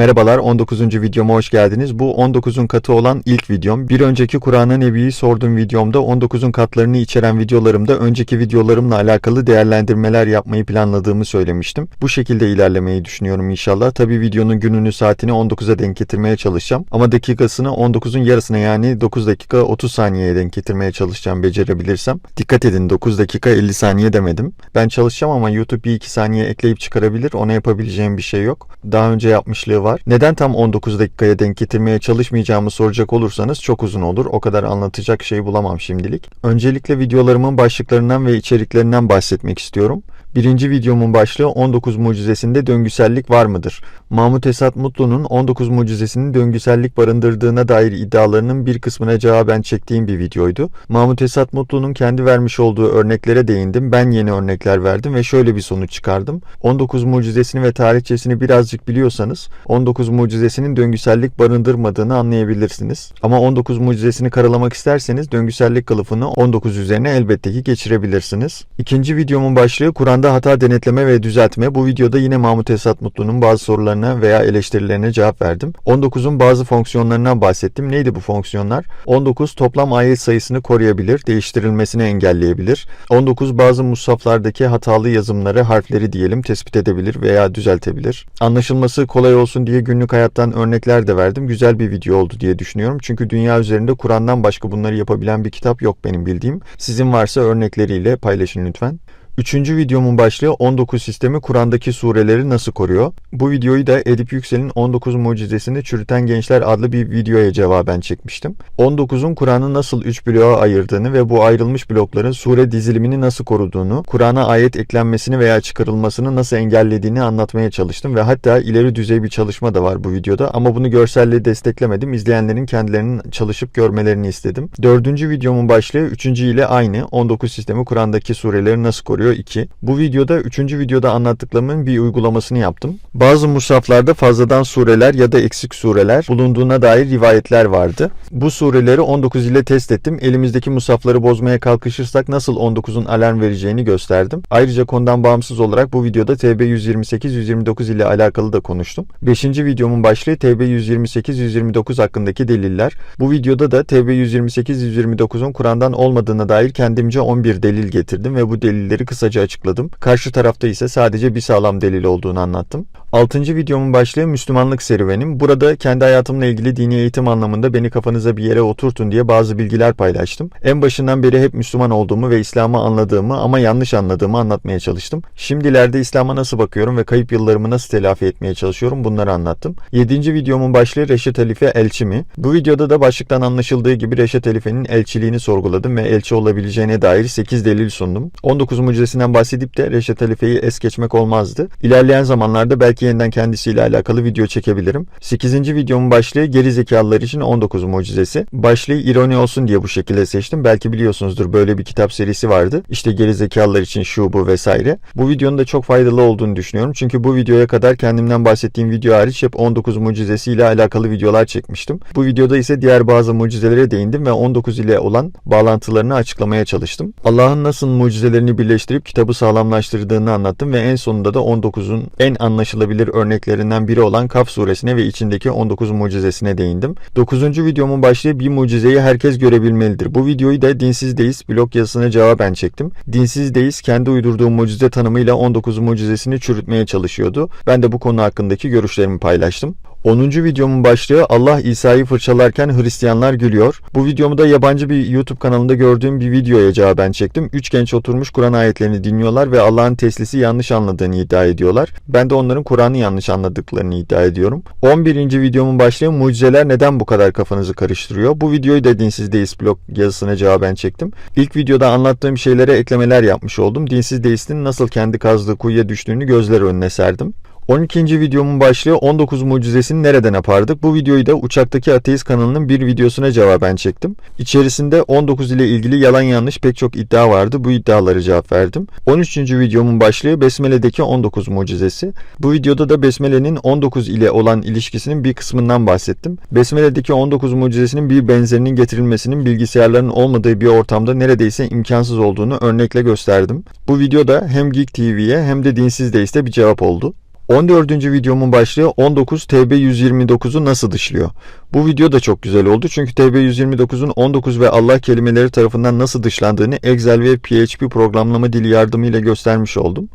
Merhabalar 19. videoma hoş geldiniz. Bu 19'un katı olan ilk videom. Bir önceki Kur'an-ı Nebi'yi sorduğum videomda 19'un katlarını içeren videolarımda önceki videolarımla alakalı değerlendirmeler yapmayı planladığımı söylemiştim. Bu şekilde ilerlemeyi düşünüyorum inşallah. Tabi videonun gününü saatini 19'a denk getirmeye çalışacağım. Ama dakikasını 19'un yarısına yani 9 dakika 30 saniyeye denk getirmeye çalışacağım becerebilirsem. Dikkat edin 9 dakika 50 saniye demedim. Ben çalışacağım ama YouTube bir 2 saniye ekleyip çıkarabilir. Ona yapabileceğim bir şey yok. Daha önce yapmışlığı var. Neden tam 19 dakikaya denk getirmeye çalışmayacağımı soracak olursanız çok uzun olur. O kadar anlatacak şey bulamam şimdilik. Öncelikle videolarımın başlıklarından ve içeriklerinden bahsetmek istiyorum. Birinci videomun başlığı 19 mucizesinde döngüsellik var mıdır? Mahmut Esat Mutlu'nun 19 mucizesinin döngüsellik barındırdığına dair iddialarının bir kısmına cevaben çektiğim bir videoydu. Mahmut Esat Mutlu'nun kendi vermiş olduğu örneklere değindim. Ben yeni örnekler verdim ve şöyle bir sonuç çıkardım. 19 mucizesini ve tarihçesini birazcık biliyorsanız 19 mucizesinin döngüsellik barındırmadığını anlayabilirsiniz. Ama 19 mucizesini karalamak isterseniz döngüsellik kılıfını 19 üzerine elbette ki geçirebilirsiniz. İkinci videomun başlığı Kur'an'da hata denetleme ve düzeltme. Bu videoda yine Mahmut Esat Mutlu'nun bazı sorularına veya eleştirilerine cevap verdim. 19'un bazı fonksiyonlarından bahsettim. Neydi bu fonksiyonlar? 19 toplam ayet sayısını koruyabilir, değiştirilmesini engelleyebilir. 19 bazı mushaflardaki hatalı yazımları, harfleri diyelim tespit edebilir veya düzeltebilir. Anlaşılması kolay olsun diye günlük hayattan örnekler de verdim. Güzel bir video oldu diye düşünüyorum. Çünkü dünya üzerinde Kur'an'dan başka bunları yapabilen bir kitap yok benim bildiğim. Sizin varsa örnekleriyle paylaşın lütfen. Üçüncü videomun başlığı 19 sistemi Kur'an'daki sureleri nasıl koruyor? Bu videoyu da Edip Yüksel'in 19 mucizesini çürüten gençler adlı bir videoya cevaben çekmiştim. 19'un Kur'an'ı nasıl 3 bloğa ayırdığını ve bu ayrılmış blokların sure dizilimini nasıl koruduğunu, Kur'an'a ayet eklenmesini veya çıkarılmasını nasıl engellediğini anlatmaya çalıştım ve hatta ileri düzey bir çalışma da var bu videoda ama bunu görselle desteklemedim. İzleyenlerin kendilerinin çalışıp görmelerini istedim. Dördüncü videomun başlığı üçüncü ile aynı. 19 sistemi Kur'an'daki sureleri nasıl koruyor? 2. Bu videoda 3. videoda anlattıklarımın bir uygulamasını yaptım. Bazı musaflarda fazladan sureler ya da eksik sureler bulunduğuna dair rivayetler vardı. Bu sureleri 19 ile test ettim. Elimizdeki musafları bozmaya kalkışırsak nasıl 19'un alarm vereceğini gösterdim. Ayrıca konudan bağımsız olarak bu videoda TB 128-129 ile alakalı da konuştum. 5. videomun başlığı TB 128-129 hakkındaki deliller. Bu videoda da TB 128-129'un Kur'an'dan olmadığına dair kendimce 11 delil getirdim ve bu delilleri kısaca açıkladım. Karşı tarafta ise sadece bir sağlam delil olduğunu anlattım. 6. videomun başlığı Müslümanlık serüvenim. Burada kendi hayatımla ilgili dini eğitim anlamında beni kafanıza bir yere oturtun diye bazı bilgiler paylaştım. En başından beri hep Müslüman olduğumu ve İslam'ı anladığımı ama yanlış anladığımı anlatmaya çalıştım. Şimdilerde İslam'a nasıl bakıyorum ve kayıp yıllarımı nasıl telafi etmeye çalışıyorum bunları anlattım. 7. videomun başlığı Reşat Halife elçi mi? Bu videoda da başlıktan anlaşıldığı gibi Reşat Halife'nin elçiliğini sorguladım ve elçi olabileceğine dair 8 delil sundum. 19 mucizesinden bahsedip de Reşat Halife'yi es geçmek olmazdı. İlerleyen zamanlarda belki yeniden kendisiyle alakalı video çekebilirim. 8. videomun başlığı geri zekalılar için 19 mucizesi. Başlığı ironi olsun diye bu şekilde seçtim. Belki biliyorsunuzdur böyle bir kitap serisi vardı. İşte geri zekalılar için şu bu vesaire. Bu videonun da çok faydalı olduğunu düşünüyorum. Çünkü bu videoya kadar kendimden bahsettiğim video hariç hep 19 mucizesiyle alakalı videolar çekmiştim. Bu videoda ise diğer bazı mucizelere değindim ve 19 ile olan bağlantılarını açıklamaya çalıştım. Allah'ın nasıl mucizelerini birleştirip kitabı sağlamlaştırdığını anlattım ve en sonunda da 19'un en anlaşılabilir örneklerinden biri olan Kaf suresine ve içindeki 19 mucizesine değindim. 9. videomun başlığı bir mucizeyi herkes görebilmelidir. Bu videoyu da Dinsiz Deist blog yazısına cevaben çektim. Dinsiz Deist kendi uydurduğu mucize tanımıyla 19 mucizesini çürütmeye çalışıyordu. Ben de bu konu hakkındaki görüşlerimi paylaştım. 10. videomun başlığı Allah İsa'yı fırçalarken Hristiyanlar gülüyor. Bu videomu da yabancı bir YouTube kanalında gördüğüm bir videoya cevaben çektim. Üç genç oturmuş Kur'an ayetlerini dinliyorlar ve Allah'ın teslisi yanlış anladığını iddia ediyorlar. Ben de onların Kur'an'ı yanlış anladıklarını iddia ediyorum. 11. videomun başlığı mucizeler neden bu kadar kafanızı karıştırıyor? Bu videoyu da Dinsiz Deist blog yazısına cevaben çektim. İlk videoda anlattığım şeylere eklemeler yapmış oldum. Dinsiz Deist'in nasıl kendi kazdığı kuyuya düştüğünü gözler önüne serdim. 12. videomun başlığı 19 mucizesini nereden yapardık? Bu videoyu da Uçaktaki Ateist kanalının bir videosuna cevaben çektim. İçerisinde 19 ile ilgili yalan yanlış pek çok iddia vardı. Bu iddiaları cevap verdim. 13. videomun başlığı Besmele'deki 19 mucizesi. Bu videoda da Besmele'nin 19 ile olan ilişkisinin bir kısmından bahsettim. Besmele'deki 19 mucizesinin bir benzerinin getirilmesinin bilgisayarların olmadığı bir ortamda neredeyse imkansız olduğunu örnekle gösterdim. Bu videoda hem Geek TV'ye hem de Dinsiz Deist'e bir cevap oldu. 14. videomun başlığı 19 TB 129'u nasıl dışlıyor? Bu video da çok güzel oldu çünkü TB 129'un 19 ve Allah kelimeleri tarafından nasıl dışlandığını Excel ve PHP programlama dili yardımıyla göstermiş oldum.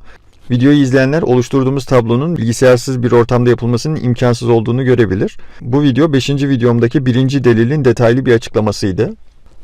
Videoyu izleyenler oluşturduğumuz tablonun bilgisayarsız bir ortamda yapılmasının imkansız olduğunu görebilir. Bu video 5. videomdaki birinci delilin detaylı bir açıklamasıydı.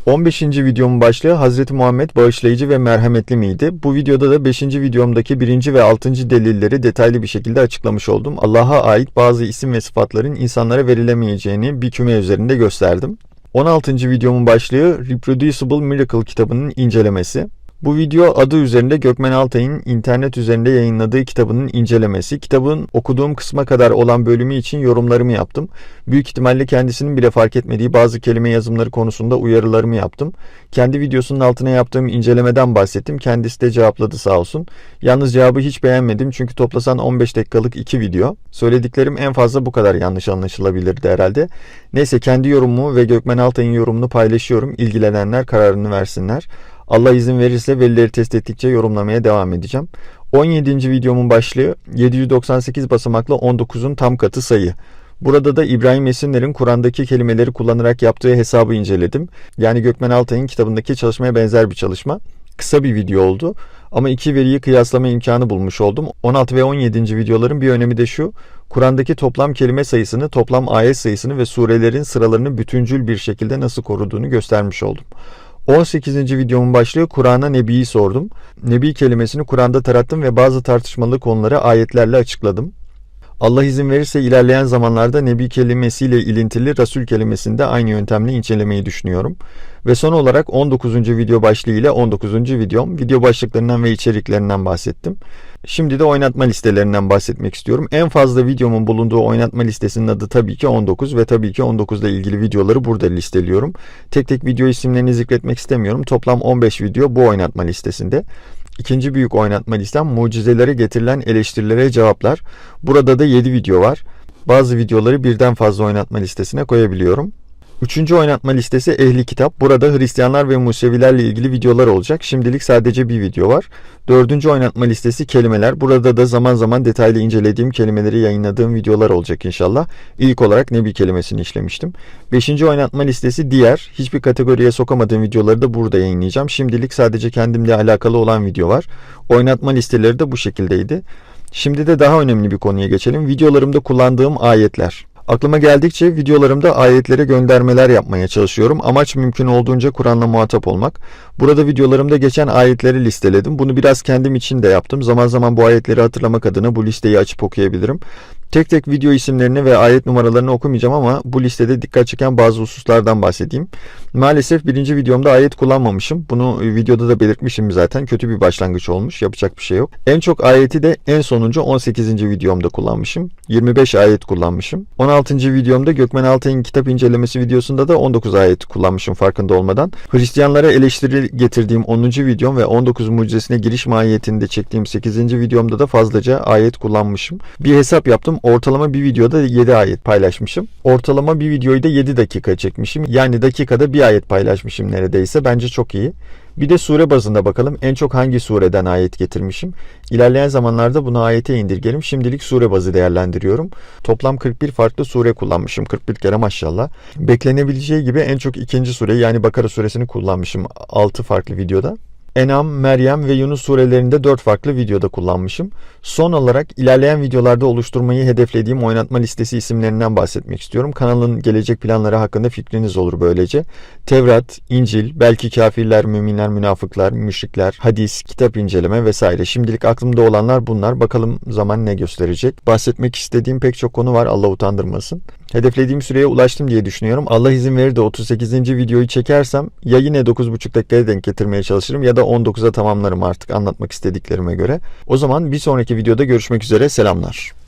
15. videomun başlığı Hz. Muhammed bağışlayıcı ve merhametli miydi? Bu videoda da 5. videomdaki 1. ve 6. delilleri detaylı bir şekilde açıklamış oldum. Allah'a ait bazı isim ve sıfatların insanlara verilemeyeceğini bir küme üzerinde gösterdim. 16. videomun başlığı Reproducible Miracle kitabının incelemesi. Bu video adı üzerinde Gökmen Altay'ın internet üzerinde yayınladığı kitabının incelemesi. Kitabın okuduğum kısma kadar olan bölümü için yorumlarımı yaptım. Büyük ihtimalle kendisinin bile fark etmediği bazı kelime yazımları konusunda uyarılarımı yaptım. Kendi videosunun altına yaptığım incelemeden bahsettim. Kendisi de cevapladı sağ olsun. Yalnız cevabı hiç beğenmedim çünkü toplasan 15 dakikalık iki video. Söylediklerim en fazla bu kadar yanlış anlaşılabilirdi herhalde. Neyse kendi yorumumu ve Gökmen Altay'ın yorumunu paylaşıyorum. İlgilenenler kararını versinler. Allah izin verirse velileri test ettikçe yorumlamaya devam edeceğim. 17. videomun başlığı 798 basamaklı 19'un tam katı sayı. Burada da İbrahim Esinler'in Kur'an'daki kelimeleri kullanarak yaptığı hesabı inceledim. Yani Gökmen Altay'ın kitabındaki çalışmaya benzer bir çalışma. Kısa bir video oldu ama iki veriyi kıyaslama imkanı bulmuş oldum. 16 ve 17. videoların bir önemi de şu. Kur'an'daki toplam kelime sayısını, toplam ayet sayısını ve surelerin sıralarını bütüncül bir şekilde nasıl koruduğunu göstermiş oldum. 18. videomun başlığı Kur'an'a Nebi'yi sordum. Nebi kelimesini Kur'an'da tarattım ve bazı tartışmalı konuları ayetlerle açıkladım. Allah izin verirse ilerleyen zamanlarda Nebi kelimesiyle ilintili Resul kelimesini de aynı yöntemle incelemeyi düşünüyorum. Ve son olarak 19. video başlığı ile 19. videom video başlıklarından ve içeriklerinden bahsettim. Şimdi de oynatma listelerinden bahsetmek istiyorum. En fazla videomun bulunduğu oynatma listesinin adı tabii ki 19 ve tabii ki 19 ile ilgili videoları burada listeliyorum. Tek tek video isimlerini zikretmek istemiyorum. Toplam 15 video bu oynatma listesinde. İkinci büyük oynatma listem mucizelere getirilen eleştirilere cevaplar. Burada da 7 video var. Bazı videoları birden fazla oynatma listesine koyabiliyorum. Üçüncü oynatma listesi Ehli Kitap. Burada Hristiyanlar ve Musevilerle ilgili videolar olacak. Şimdilik sadece bir video var. Dördüncü oynatma listesi Kelimeler. Burada da zaman zaman detaylı incelediğim kelimeleri yayınladığım videolar olacak inşallah. İlk olarak Nebi kelimesini işlemiştim. Beşinci oynatma listesi Diğer. Hiçbir kategoriye sokamadığım videoları da burada yayınlayacağım. Şimdilik sadece kendimle alakalı olan video var. Oynatma listeleri de bu şekildeydi. Şimdi de daha önemli bir konuya geçelim. Videolarımda kullandığım ayetler. Aklıma geldikçe videolarımda ayetlere göndermeler yapmaya çalışıyorum. Amaç mümkün olduğunca Kur'an'la muhatap olmak. Burada videolarımda geçen ayetleri listeledim. Bunu biraz kendim için de yaptım. Zaman zaman bu ayetleri hatırlamak adına bu listeyi açıp okuyabilirim. Tek tek video isimlerini ve ayet numaralarını okumayacağım ama bu listede dikkat çeken bazı hususlardan bahsedeyim. Maalesef birinci videomda ayet kullanmamışım. Bunu videoda da belirtmişim zaten. Kötü bir başlangıç olmuş. Yapacak bir şey yok. En çok ayeti de en sonuncu 18. videomda kullanmışım. 25 ayet kullanmışım. 16. videomda Gökmen Altay'ın kitap incelemesi videosunda da 19 ayet kullanmışım farkında olmadan. Hristiyanlara eleştiri getirdiğim 10. videom ve 19 mucizesine giriş mahiyetinde çektiğim 8. videomda da fazlaca ayet kullanmışım. Bir hesap yaptım. Ortalama bir videoda 7 ayet paylaşmışım. Ortalama bir videoyu da 7 dakika çekmişim. Yani dakikada bir ayet paylaşmışım neredeyse. Bence çok iyi. Bir de sure bazında bakalım en çok hangi sureden ayet getirmişim. İlerleyen zamanlarda bunu ayete indirgelim. Şimdilik sure bazı değerlendiriyorum. Toplam 41 farklı sure kullanmışım. 41 kere maşallah. Beklenebileceği gibi en çok ikinci sure yani Bakara suresini kullanmışım 6 farklı videoda. Enam, Meryem ve Yunus surelerinde 4 farklı videoda kullanmışım. Son olarak ilerleyen videolarda oluşturmayı hedeflediğim oynatma listesi isimlerinden bahsetmek istiyorum. Kanalın gelecek planları hakkında fikriniz olur böylece. Tevrat, İncil, belki kafirler, müminler, münafıklar, müşrikler, hadis, kitap inceleme vesaire. Şimdilik aklımda olanlar bunlar. Bakalım zaman ne gösterecek. Bahsetmek istediğim pek çok konu var Allah utandırmasın. Hedeflediğim süreye ulaştım diye düşünüyorum. Allah izin verir de 38. videoyu çekersem ya yine 9,5 dakikaya denk getirmeye çalışırım ya da 19'a tamamlarım artık anlatmak istediklerime göre. O zaman bir sonraki videoda görüşmek üzere selamlar.